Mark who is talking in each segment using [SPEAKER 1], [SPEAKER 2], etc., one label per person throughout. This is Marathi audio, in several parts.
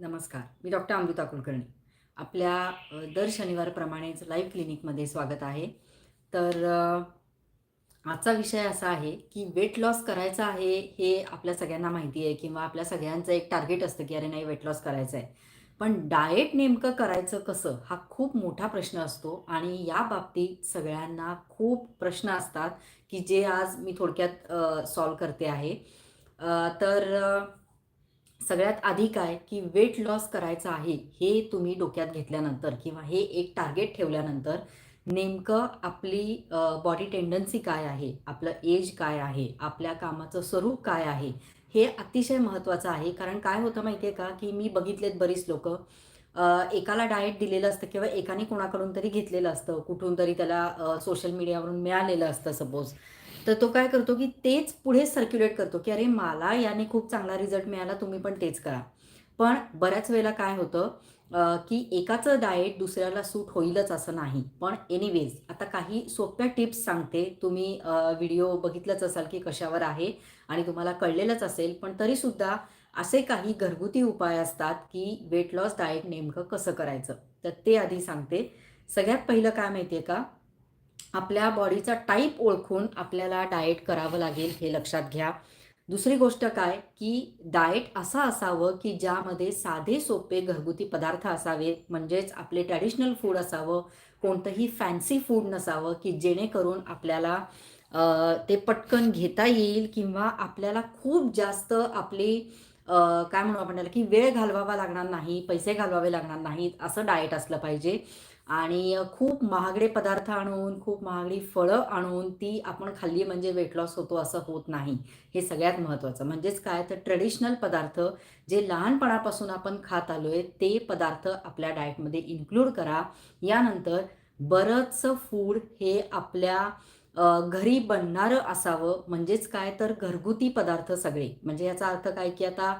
[SPEAKER 1] नमस्कार मी डॉक्टर अमृता कुलकर्णी. आपल्या दर शनिवारप्रमाणेच लाईव्ह क्लिनिकमध्ये स्वागत आहे. तर आजचा विषय असा आहे की वेट लॉस करायचा आहे हे आपल्या सगळ्यांना माहिती आहे किंवा आपल्या सगळ्यांचं एक टार्गेट असतं की अरे नाही वेट लॉस करायचं आहे. पण डाएट नेमकं करायचं कसं हा खूप मोठा प्रश्न असतो आणि या बाबतीत सगळ्यांना खूप प्रश्न असतात की जे आज मी थोडक्यात सॉल्व करते आहे. तर सगळ्यात आधी काय की वेट लॉस करायचं आहे हे तुम्ही डोक्यात घेतल्यानंतर किंवा हे एक टार्गेट ठेवल्यानंतर नेमकं आपली बॉडी टेंडन्सी काय आहे आपलं एज काय आहे आपल्या कामाचं स्वरूप काय आहे हे अतिशय महत्त्वाचं आहे. कारण काय होतं माहिती आहे का की मी बघितलेत बरीच लोक एकाला डाएट दिलेलं असतं किंवा एकाने कोणाकडून तरी घेतलेलं असतं कुठून तरी त्याला सोशल मीडियावरून मिळालेलं असतं सपोज तर तो काय करतो की तेच पुढे सर्क्युलेट करतो की अरे मला याने खूप चांगला रिझल्ट मिळाला तुम्ही पण तेच करा. पण बऱ्याच वेळेला काय होतं की एकाचं डाएट दुसऱ्याला सूट होईलच असं नाही. पण एनिवेज आता काही सोप्या टिप्स सांगते. तुम्ही व्हिडिओ बघितलंच असाल की कशावर आहे आणि तुम्हाला कळलेलंच असेल पण तरीसुद्धा असे काही घरगुती उपाय असतात की वेट लॉस डाएट नेमकं कसं करायचं? तर ते आधी सांगते. सगळ्यात पहिलं काय माहिती आहे का? आपल्या बॉडीचा टाईप ओळखून आपल्याला डाएट करावं लागेल हे लक्षात घ्या. दुसरी गोष्ट काय? की डाएट असं असावं की ज्यामध्ये साधे सोपे घरगुती पदार्थ असावेत. म्हणजेच आपले ट्रॅडिशनल फूड असावं कोणतंही फॅन्सी फूड नसावं की जेणेकरून आपल्याला ते पटकन घेता येईल किंवा आपल्याला खूप जास्त आपली काय म्हणू आपण त्याला की वेळ घालवावा लागणार नाही पैसे घालवावे लागणार नाहीत असं डाएट असलं पाहिजे. आणि खूप महागडे पदार्थ आणून खूप महागडी फळं आणून ती आपण खाल्ली म्हणजे वेट लॉस होतो असं होत नाही. हे सगळ्यात महत्त्वाचं. म्हणजेच काय? तर ट्रेडिशनल पदार्थ जे लहानपणापासून आपण खात आलो आहे ते पदार्थ आपल्या डाएटमध्ये इन्क्लूड करा. यानंतर बरंचसं फूड हे आपल्या घरी बनणारं असावं. म्हणजेच काय? तर घरगुती पदार्थ सगळे. म्हणजे याचा अर्थ काय? की आता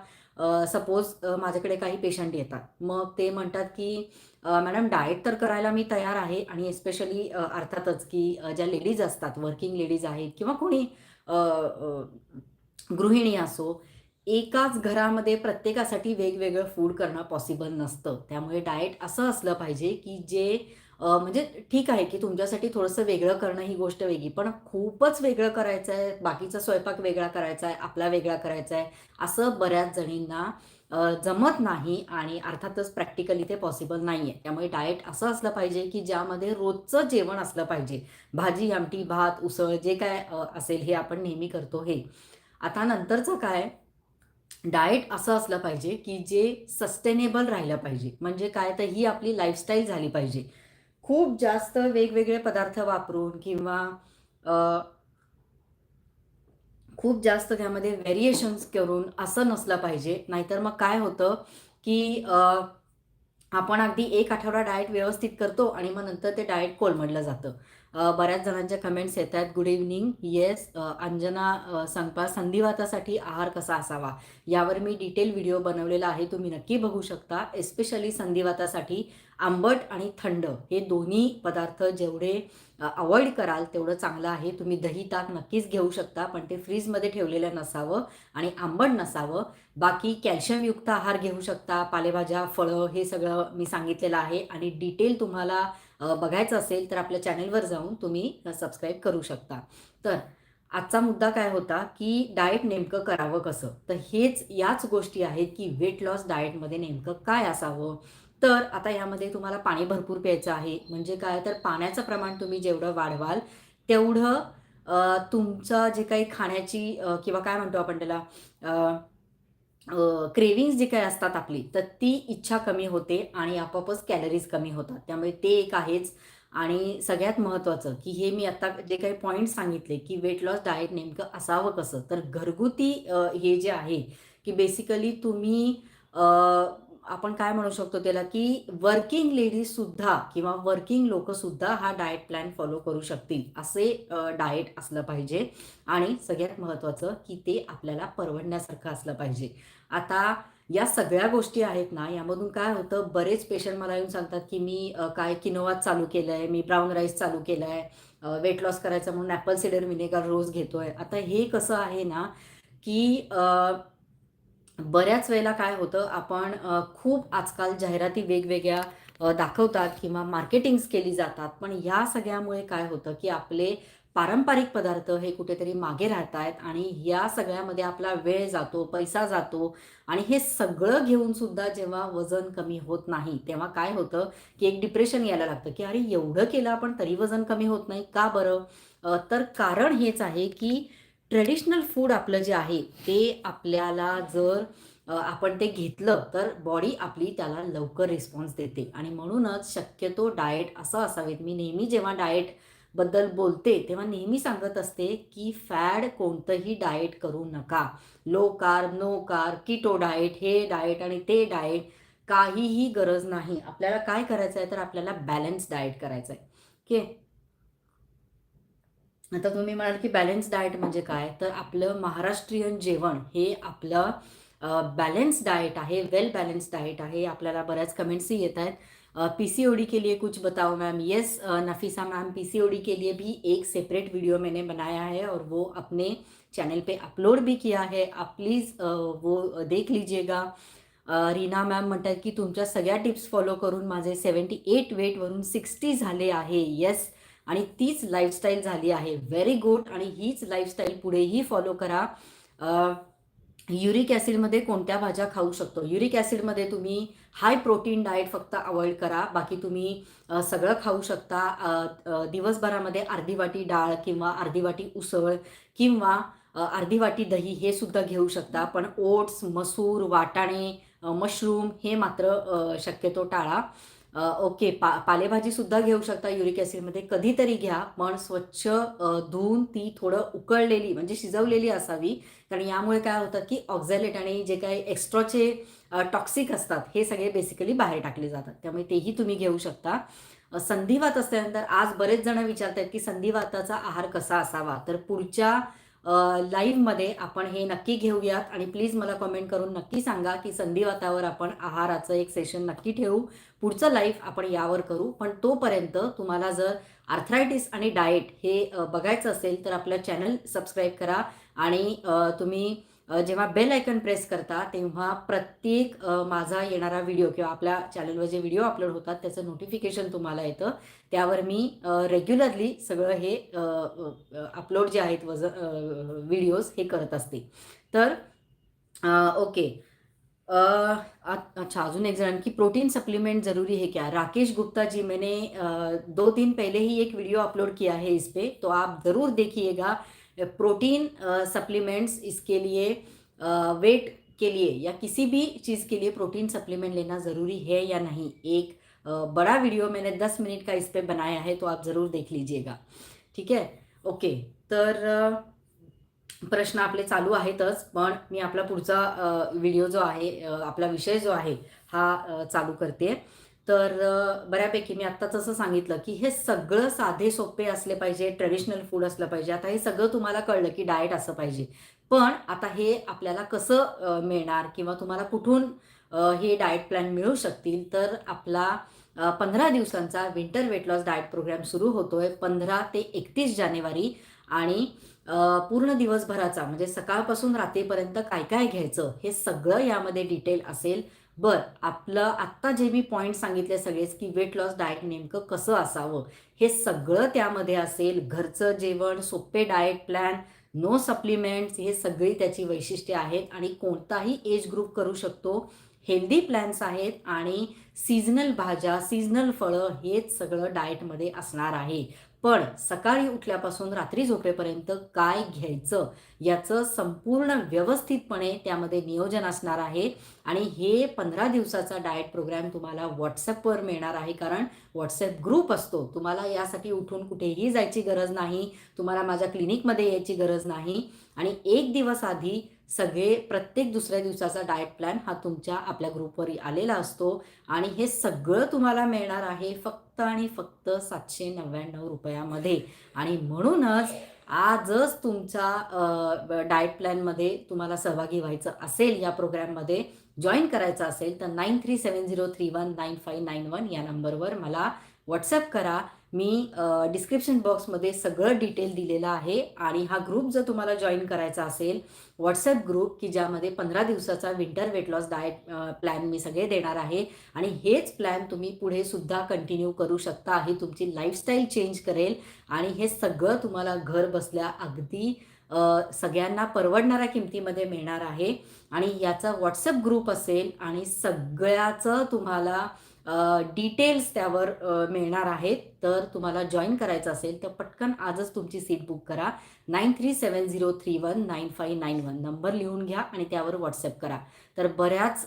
[SPEAKER 1] सपोज माझ्याकडे काही पेशंट येतात. मग ते म्हणतात की मॅडम डाएट तर करायला मी तयार आहे आणि एस्पेशली अर्थातच की ज्या लेडीज असतात वर्किंग लेडीज आहेत किंवा कोणी गृहिणी असो एकाच घरामध्ये प्रत्येकासाठी वेगवेगळं फूड करणं पॉसिबल नसतं. त्यामुळे डाएट असं असलं पाहिजे की जे म्हणजे ठीक आहे की तुमच्यासाठी थोडंसं वेगळं करणं ही गोष्ट वेगळी पण खूपच वेगळं करायचं आहे बाकीचा स्वयंपाक वेगळा करायचा आहे आपला वेगळा करायचा आहे असं बऱ्याच जणींना जमत नाही आणि अर्थातच प्रॅक्टिकली ते पॉसिबल नाही आहे त्यामुळे डाएट असं असलं पाहिजे की ज्यामध्ये रोजचं जेवण असलं पाहिजे. भाजी आमटी भात उसळ जे काय असेल हे आपण नेहमी करतो हे. आता नंतरचं काय? डाएट असं असलं पाहिजे की जे सस्टेनेबल राहिलं पाहिजे. म्हणजे काय? तर ही आपली लाईफस्टाईल झाली पाहिजे. खूप जास्त वेगवेगळे पदार्थ वापरून किंवा अ, खूप जास्त त्यामध्ये व्हेरिएशन्स करून असं नसलं पाहिजे. नाहीतर मग काय होतं की आपण अगदी एक आठवडा डाएट व्यवस्थित करतो आणि मग नंतर ते डाएट कोलमडलं जातं. बऱ्याच जणांच्या कमेंट्स येत आहेत गुड इव्हनिंग येस अंजना संपा संधिवातासाठी आहार कसा असावा? यावर मी डिटेल व्हिडिओ बनवलेला आहे तुम्ही नक्की बघू शकता. एस्पेशली संधिवातासाठी आंबट आणि थंड हे दोन्ही पदार्थ जेवढे अवॉइड कराल तेवढं चांगलं आहे. तुम्ही दही ताक नक्कीच घेऊ शकता पण ते फ्रीजमध्ये ठेवलेलं नसावं आणि आंबट नसावं. बाकी कॅल्शियमयुक्त आहार घेऊ शकता पालेभाज्या फळं हे सगळं मी सांगितलेलं आहे आणि डिटेल तुम्हाला बघायचं असेल तर आपल्या चॅनेलवर जाऊन तुम्ही सबस्क्राईब करू शकता. तर आजचा मुद्दा काय होता की डाएट नेमकं करावं कसं? तर हेच याच गोष्टी आहेत की वेट लॉस डाएटमध्ये नेमकं काय असावं? तर आता यामध्ये तुम्हाला पाणी भरपूर प्यायचं आहे. म्हणजे काय? तर पाण्याचं प्रमाण तुम्ही जेवढं वाढवाल तेवढं तुमचं जे काही खाण्याची किंवा काय म्हणतो आपण त्याला? क्रेविंग्स जी काही असतात आपली तर ती इच्छा कमी होते आणि आपोआपच कॅलरीज कमी होतात. त्यामुळे ते एक आहेच. आणि सगळ्यात महत्त्वाचं की हे मी आता जे काही पॉईंट सांगितले की वेट लॉस डाएट नेमकं असावं कसं? तर घरगुती हे जे आहे की बेसिकली तुम्ही आपण काय म्हणू शकतो त्याला की वर्किंग लेडीजसुद्धा किंवा वर्किंग लोकसुद्धा हा डाएट प्लॅन फॉलो करू शकतील. असे डाएट असलं पाहिजे. आणि सगळ्यात महत्त्वाचं की ते आपल्याला परवडण्यासारखं असलं पाहिजे. आता या सगळ्या गोष्टी आहेत ना यामधून काय होतं बरेच पेशंट मला येऊन सांगतात की मी काय किनोवा चालू केलं आहे मी ब्राऊन राईस चालू केलं आहे वेट लॉस करायचं म्हणून ॲपल सिडर विनेगर रोज घेतोय. आता हे कसं आहे ना की बऱ्याच वेळेला काय होतं आपण खूप आजकाल जाहिराती वेगवेगळ्या दाखवतात किंवा मार्केटिंग्स केली जातात. पण या सगळ्यामुळे काय होतं की आपले पारंपरिक पदार्थ हे कुठेतरी मागे राहत आहेत आणि या सगळ्यामध्ये आपला वेळ जातो पैसा जातो आणि हे सगळं घेऊन सुद्धा जेव्हा वजन कमी होत नाही तेव्हा काय होतं की एक डिप्रेशन यायला लागतं की अरे एवढं केलं आपण तरी वजन कमी होत नाही का बरं? तर कारण हेच आहे की ट्रेडिशनल फूड आपलं जे आहे ते आपल्याला जर आपण ते घेतलं तर बॉडी आपली त्याला लवकर रिस्पॉन्स देते. आणि म्हणूनच शक्यतो डाएट असं असावेत. मी नेहमी जेव्हा डाएटबद्दल बोलते तेव्हा नेहमी सांगत असते की फॅड कोणतंही डाएट करू नका. Low carb no carb keto diet हे डाएट आणि ते डाएट काहीही गरज नाही. आपल्याला काय करायचं आहे तर आपल्याला बॅलन्स डाएट करायचं आहे ओके? आता तुम्ही म्हणाल की बॅलन्स डाएट म्हणजे काय? तर आपलं महाराष्ट्रीयन जेवण हे आपलं बैलेंस डाएट आहे वेल बैलेंस डाएट आहे. आपल्याला बऱ्याच कमेंट्सही येत आहेत. पी सी ओ डी के लिए कुछ बताओ ma'am yes Nafisa ma'am P C O D के लिए भी एक सेपरेट वीडियो मैंने बनाया है और वो अपने चैनल पे अपलोड भी किया है। आप प्लीज़ वो देख लीजिएगा। रीना मॅम म्हणतात की तुमच्या सगळ्या टिप्स फॉलो करून माझे सेवन्टी एट वेटवरून सिक्स्टी झाले आहे. येस आणि तीच लाईफस्टाईल झाली आहे. व्हेरी गुड आणि हीच लाईफस्टाईल पुढेही फॉलो करा. युरिक ॲसिडमध्ये कोणत्या भाज्या खाऊ शकतो? युरिक ॲसिडमध्ये तुम्ही हाय प्रोटीन डाएट फक्त अवॉइड करा. बाकी तुम्ही सगळं खाऊ शकता. दिवसभरामध्ये अर्धी वाटी डाळ किंवा अर्धी वाटी उसळ किंवा अर्धी वाटी दही हे सुद्धा घेऊ शकता. पण ओट्स मसूर वाटाणे मशरूम हे मात्र शक्यतो टाळा. ओके पा पालेभाजीसुद्धा घेऊ शकता युरिक ॲसिडमध्ये. कधीतरी घ्या. पण स्वच्छ धुवून ती थोडं उकळलेली म्हणजे शिजवलेली असावी. कारण यामुळे काय होतं की ऑक्झॅलेट आणि जे काही एक्स्ट्राचे टॉक्सिक असतात हे सगळे बेसिकली बाहेर टाकले जातात. त्यामुळे तेही तुम्ही घेऊ शकता. संधिवात असल्यानंतर आज बरेच जण विचारतात की संधिवाताचा आहार कसा असावा? तर पुढच्या लाईव्हमध्ये आपण हे नक्की घेऊयात. आणि प्लीज मला कमेंट करून नक्की सांगा की संधिवातावर आपण आहाराचं एक सेशन नक्की ठेवू. पुढचं लाईव्ह आपण यावर करू. पण तोपर्यंत तुम्हाला जर आर्थरायटिस आणि डाएट हे बघायचं असेल तर आपलं चॅनल सबस्क्राईब करा. आणि तुम्ही जेव्हा बेल आयकन प्रेस करता तेव्हा प्रत्येक माझा येणारा व्हिडिओ किंवा आपल्या चॅनलवर जे व्हिडिओ अपलोड होतात त्याचं नोटिफिकेशन तुम्हाला येतं. त्यावर मी रेग्युलरली सगळं हे अपलोड जे आहेत वज व्हिडिओज हे करत असते. तर ओके अच्छा अजून एक जण की प्रोटीन सप्लीमेंट ज़रूरी है क्या? राकेश गुप्ता जी मैंने दो दिन पहले ही एक वीडियो अपलोड किया है इस पे तो आप ज़रूर देखिएगा. प्रोटीन सप्लीमेंट्स इसके लिए वेट के लिए या किसी भी चीज़ के लिए प्रोटीन सप्लीमेंट लेना ज़रूरी है या नहीं? एक बड़ा वीडियो मैंने दस मिनट का इस पर बनाया है तो आप ज़रूर देख लीजिएगा। ठीक आहे ओके तर प्रश्न आपले चालू आहेतच पण मी आपला पुढचा व्हिडिओ जो आहे आपला विषय जो आहे हा चालू करते. तर बऱ्यापैकी मी आत्ताच असं सांगितलं की हे सगळं साधे सोपे असले पाहिजे ट्रेडिशनल फूड असलं पाहिजे. आता हे सगळं तुम्हाला कळलं की डाएट असं पाहिजे. पण आता हे आपल्याला कसं मिळणार किंवा तुम्हाला कुठून हे डाएट प्लॅन मिळू शकतील? तर आपला पंधरा दिवसांचा winter weight loss diet programme सुरू होतोय पंधरा ते एकतीस जानेवारी आणि पूर्ण दिवसभराचा म्हणजे सकाळपासून रात्रीपर्यंत काय काय घ्यायचं हे सगळं यामध्ये डिटेल असेल. बर आपलं आत्ता जे मी पॉईंट सांगितले सगळेच की वेट लॉस डाएट नेमकं कसं असावं हे सगळं त्यामध्ये असेल. घरचं जेवण सोपे डाएट प्लॅन नो सप्लिमेंट्स हे सगळी त्याची वैशिष्ट्ये आहेत आणि कोणताही एज ग्रुप करू शकतो. हेल्दी प्लॅन्स आहेत आणि सीझनल भाज्या सीझनल फळं हेच सगळं डाएटमध्ये असणार आहे. पण सकाळी उठल्यापासून रात्री झोपेपर्यंत काय घ्यायचं याचं संपूर्ण व्यवस्थितपणे त्यामध्ये नियोजन असणार आहे. आणि हे पंधरा दिवसाचा डाएट प्रोग्राम तुम्हाला व्हॉट्सॲपवर मिळणार आहे कारण व्हॉट्सॲप ग्रुप असतो. तुम्हाला यासाठी उठून कुठेही जायची गरज नाही तुम्हाला माझ्या क्लिनिकमध्ये यायची गरज नाही. आणि एक दिवस आधी सगळे प्रत्येक दुसऱ्या दिवसाचा डाएट प्लॅन हा तुमच्या आपल्या ग्रुपवर आलेला असतो. आणि हे सगळं तुम्हाला मिळणार आहे फक्त आणि फक्त सातशे नव्याण्णव रुपयामध्ये. आणि म्हणूनच आजच तुमच्या डाएट प्लॅनमध्ये तुम्हाला सहभागी व्हायचं असेल या प्रोग्रॅममध्ये जॉईन करायचं असेल तर nine three seven zero three one nine five nine one या नंबरवर मला व्हॉट्सअप करा. मी डिस्क्रिप्शन बॉक्समध्ये सगळं डिटेल दिलेलं आहे आणि हा ग्रुप जर तुम्हाला जॉईन करायचा असेल व्हॉट्सअप ग्रुप की ज्यामध्ये पंधरा दिवसाचा winter weight loss diet plan मी सगळे देणार आहे आणि हेच प्लॅन तुम्ही पुढे सुद्धा कंटिन्यू करू शकता आहे तुमची लाईफस्टाईल चेंज करेल आणि हे सगळं तुम्हाला घर बसल्या अगदी सगळ्यांना परवडणाऱ्या किमतीमध्ये मिळणार आहे आणि याचा व्हॉट्सअप ग्रुप असेल आणि सगळ्याचं तुम्हाला डिटेल्स त्यावर मिळणार आहेत. तर तुम्हाला जॉईन करायचं असेल तर पटकन आजच तुमची सीट बुक करा. Nine three seven zero three one nine five nine one number लिहून घ्या आणि त्यावर व्हॉट्सअप करा. तर बऱ्याच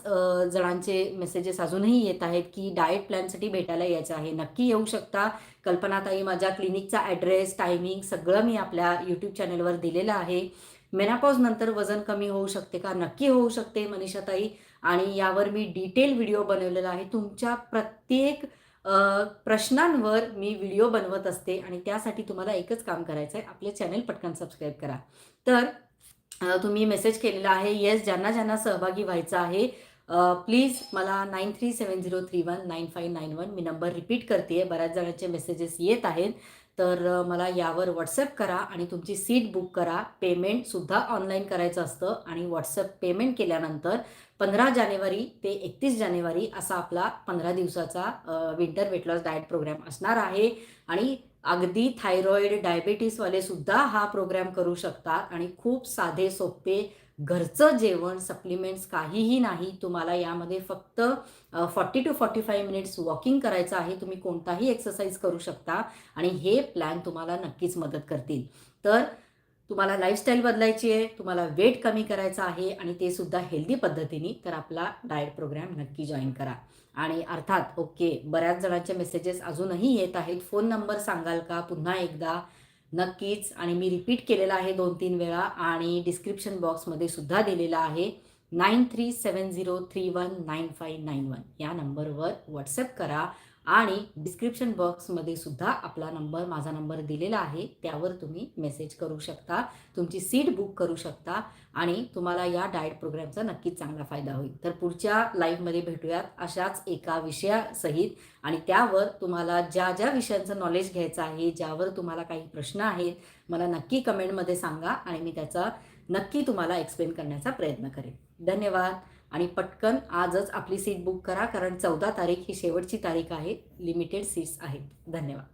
[SPEAKER 1] जणांचे मेसेजेस अजूनही येत आहेत की डाएट प्लॅनसाठी भेटायला यायचं आहे. नक्की येऊ शकता. कल्पनाताई माझ्या क्लिनिकचा ॲड्रेस टायमिंग सगळं मी आपल्या यूट्यूब चॅनलवर दिलेलं आहे. मेनापॉज नंतर वजन कमी होऊ शकते का? नक्की होऊ शकते मनीषाताई. आणि यावर मी डिटेल व्हिडिओ बनवलेला आहे. तुमच्या प्रत्येक प्रश्नांवर मी व्हिडिओ बनवत असते आणि त्यासाठी तुम्हाला एकच काम करायचं आहे आपले चॅनल पटकन सबस्क्राईब करा. तर तुम्ही मेसेज केलेला आहे येस ज्यांना ज्यांना सहभागी व्हायचं आहे प्लीज मला nine three seven zero three one nine five nine one मी नंबर रिपीट करते आहे बऱ्याच जणांचे मेसेजेस येत आहेत. तर मला यावर व्हॉट्सअप करा आणि तुमची सीट बुक करा. पेमेंटसुद्धा ऑनलाईन करायचं असतं आणि व्हॉट्सअप पेमेंट केल्यानंतर पंधरा जानेवारी ते एकतीस जानेवारी असा आपला पंधरा दिवसाचा winter weight loss diet programme असणार आहे. आणि अगदी थायरॉईड डायबेटीसवाले सुद्धा हा प्रोग्राम करू शकतात आणि खूप साधे सोपे घरचं जेवण सप्लिमेंट्स काहीही नाही. तुम्हाला यामध्ये फक्त forty two forty five minutes walking करायचं आहे. तुम्ही कोणताही एक्सरसाइज करू शकता आणि हे प्लॅन तुम्हाला नक्कीच मदत करतील. तर तुम्हाला लाईफस्टाईल बदलायची आहे तुम्हाला वेट कमी करायचं आहे आणि ते सुद्धा हेल्दी पद्धतीने तर आपला डाएट प्रोग्राम नक्की जॉईन करा. आणि अर्थात ओके बऱ्याच जणांचे मेसेजेस अजूनही येत आहेत. फोन नंबर सांगाल का? पुन्हा एकदा. नक्कीच. आणि मी रिपीट केलेला आहे दोन तीन वेळा आणि डिस्क्रिप्शन बॉक्समध्ये सुद्धा दिलेला आहे. Nine three seven zero three one nine five nine one या नंबरवर व्हॉट्सअप करा. आणि डिस्क्रिप्शन बॉक्समध्ये सुद्धा आपला नंबर माझा नंबर दिलेला आहे. त्यावर तुम्ही मेसेज करू शकता. तुमची सीट बुक करू शकता. आणि तुम्हाला या डाएट प्रोग्रामचा नक्कीच चांगला फायदा होईल. तर पुढच्या लाईव्हमध्ये भेटूयात अशाच एका विषयासहित. आणि त्यावर तुम्हाला ज्या ज्या विषयांचं नॉलेज घ्यायचं आहे ज्यावर तुम्हाला काही प्रश्न आहेत मला नक्की कमेंटमध्ये सांगा आणि मी त्याचा नक्की तुम्हाला एक्सप्लेन करण्याचा प्रयत्न करेन. धन्यवाद. आणि पटकन आजच आपली सीट बुक करा कारण चौदा तारीख ही शेवटची तारीख आहे. लिमिटेड सीट्स आहेत. धन्यवाद.